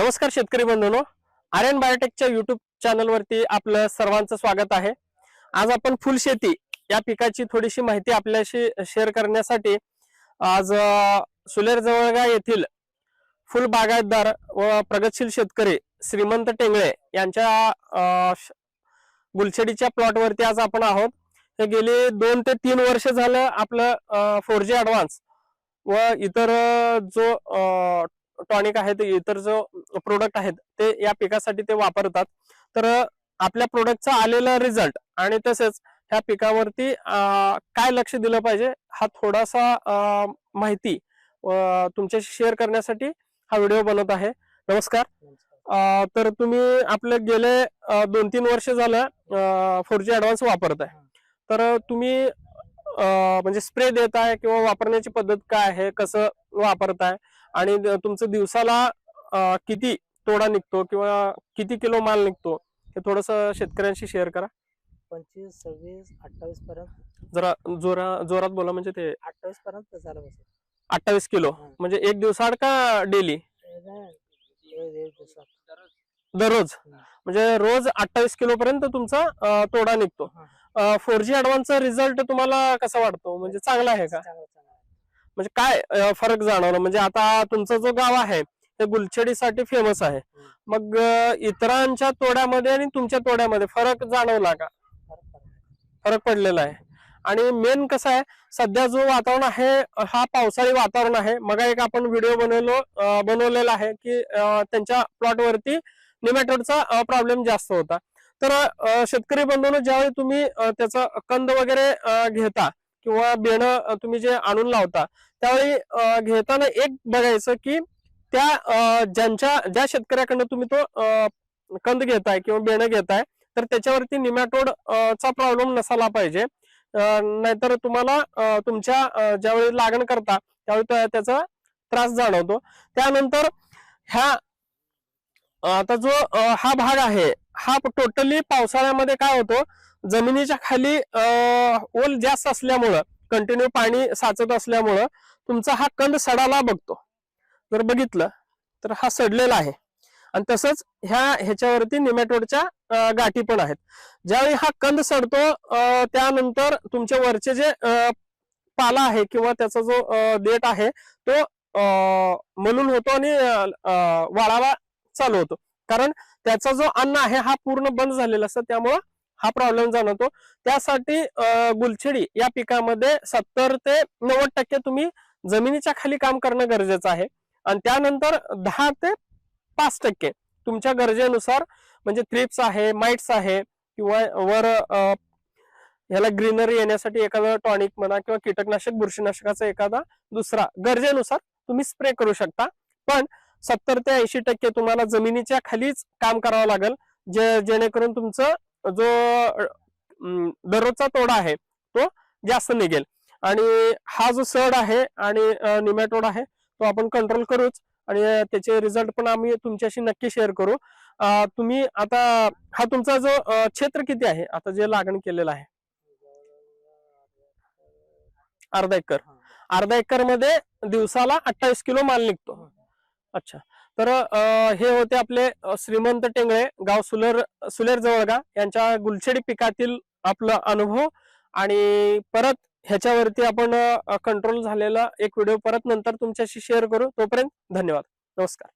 नमस्कार शेतकरी बंधूंनो आर्यन बायोटेकच्या युट्यूब चॅनलवरती आपलं सर्वांचं स्वागत आहे. आज आपण फुलशेती या पिकाची थोडीशी माहिती आपल्याशी शेअर करण्यासाठी आज सुलेर जवळगा येथील फुल बागायतदार व प्रगतशील शेतकरी श्रीमंत टेंगळे यांच्या श- गुलछडीच्या प्लॉटवरती आज आपण आहोत. हे गेली दोन ते तीन वर्ष झालं आपलं फोर जी ॲडव्हान्स व इतर जो टॉनिक टॉनिक आहेत इतर जो प्रोडक्ट आहेत ते या पिकासाठी ते वापरतात. तर आपल्या प्रोडक्टचा आलेला रिझल्ट आणि तसेच ह्या पिकावरती काय लक्ष दिलं पाहिजे हा थोडासा माहिती तुमच्याशी शेअर करण्यासाठी हा व्हिडिओ बनवत आहे. नमस्कार. तर तुम्ही आपले गेले दोन तीन वर्ष झालं फोर जी ऍडव्हान्स वापरताय तर तुम्ही म्हणजे स्प्रे देताय किंवा वापरण्याची पद्धत काय आहे कसं वापरताय? आणि तुमचं दिवसाला किती तोडा निघतो किंवा किती किलो माल निघतो हे थोडस शेतकऱ्यांशी शेअर करा पंचवीस सव्वीस अठ्ठावीस पर्यंत जरा जोरा जोरात बोला म्हणजे ते अठ्ठावीस पर्यंत झालं बसेल अठ्ठावीस किलो हा. म्हणजे एक दिवसाआड का डेली हे-. दररोज. म्हणजे रोज अठ्ठावीस किलो पर्यंत तुमचा अं, तोडा निघतो हा. फोर जी चा रिझल्ट तुम्हाला कसा वाटतो म्हणजे चांगला आहे का. म्हणजे काय अं, फरक जाणवला म्हणजे आता तुमचं जो गाव आहे ते गुलछडीसाठी फेमस आहे. मग इतरांच्या तोड्यामध्ये आणि तुमच्या तोड्यामध्ये फरक जाणवला का? फरक पडलेला आहे. आणि मेन कसं आहे सध्या जो वातावरण आहे हा पावसाळी वातावरण आहे. मग एक आपण व्हिडिओ बनवलो बनवलेला आहे की त्यांच्या प्लॉटवरती निमॅटोडचा प्रॉब्लेम जास्त होता. तर शेतकरी बंधून ज्यावेळी तुम्ही त्याचा कंद वगैरे घेता किंवा बेणं तुम्ही जे आणून लावता त्यावेळी घेताना एक बघायचं की त्या ज्यांच्या ज्या शेतकऱ्याकडनं तुम्ही तो कंद घेताय किंवा बेणं घेताय तर त्याच्यावरती निमॅटोड चा प्रॉब्लेम नसायला पाहिजे. नाहीतर तुम्हाला तुमच्या ज्यावेळी लागण करता त्यावेळी त्याचा त्रास जाणवतो. त्यानंतर ह्या आता जो हा भाग आहे हा टोटली पावसाळ्यामध्ये काय होतो जमिनीच्या खाली ओल जास्त असल्यामुळं कंटिन्यू पाणी साचत असल्यामुळं तुमचा हा कंद सडाला बघतो. जर बघितलं तर हा सडलेला आहे. आणि तसंच ह्या ह्याच्यावरती निमॅटोडच्या गाठी पण आहेत. ज्यावेळी हा कंद सडतो त्यानंतर तुमच्या वरचे जे पाला आहे किंवा त्याचा जो देठ आहे तो मलून होतो आणि वाळावा चालू होतो. कारण त्याचा जो अन्न आहे हा पूर्ण बंद झालेला असतो. त्यामुळं हा प्रॉब्लेम जाणवतो. त्यासाठी गुलछेडी या पिकामध्ये सत्तर ते नव्वद टक्के तुम्ही जमिनीच्या खाली काम करणं गरजेचं आहे. आणि त्यानंतर दहा ते पाच टक्के तुमच्या गरजेनुसार म्हणजे थ्रिप्स आहे माइट्स आहे किंवा वर ह्याला ग्रीनरी येण्यासाठी एखादा टॉनिक म्हणा किंवा कीटकनाशक बुरशीनाशकाचा एखादा दुसरा गरजेनुसार तुम्ही स्प्रे करू शकता. पण सत्तर ते ऐंशी टक्के तुम्हाला जमिनीच्या खालीच काम करावं लागेल जे जेणेकरून तुमचं जो दररोजचा तोडा आहे तो जास्त निघेल. आणि हा जो सड आहे आणि निमॅटोड आहे तो आपण कंट्रोल करूच आणि त्याचे रिझल्ट पण आम्ही तुमच्याशी नक्की शेअर करू. तुम्ही आता हा तुमचा जो क्षेत्र किती आहे? आता जे लागण केलेलं आहे. अर्धा एकर. अर्धा एकरमध्ये दिवसाला अठ्ठावीस किलो माल निघतो. अच्छा. तर हे होते आपले श्रीमंत टेंगळे गाव सुलेर सुलेर जवळगा यांच्या गुलछेडी पिकातील आपला अनुभव आणि परत ह्याच्यावरती आपण कंट्रोल झालेला एक व्हिडिओ परत नंतर तुमच्याशी शेअर करू. तोपर्यंत धन्यवाद. नमस्कार.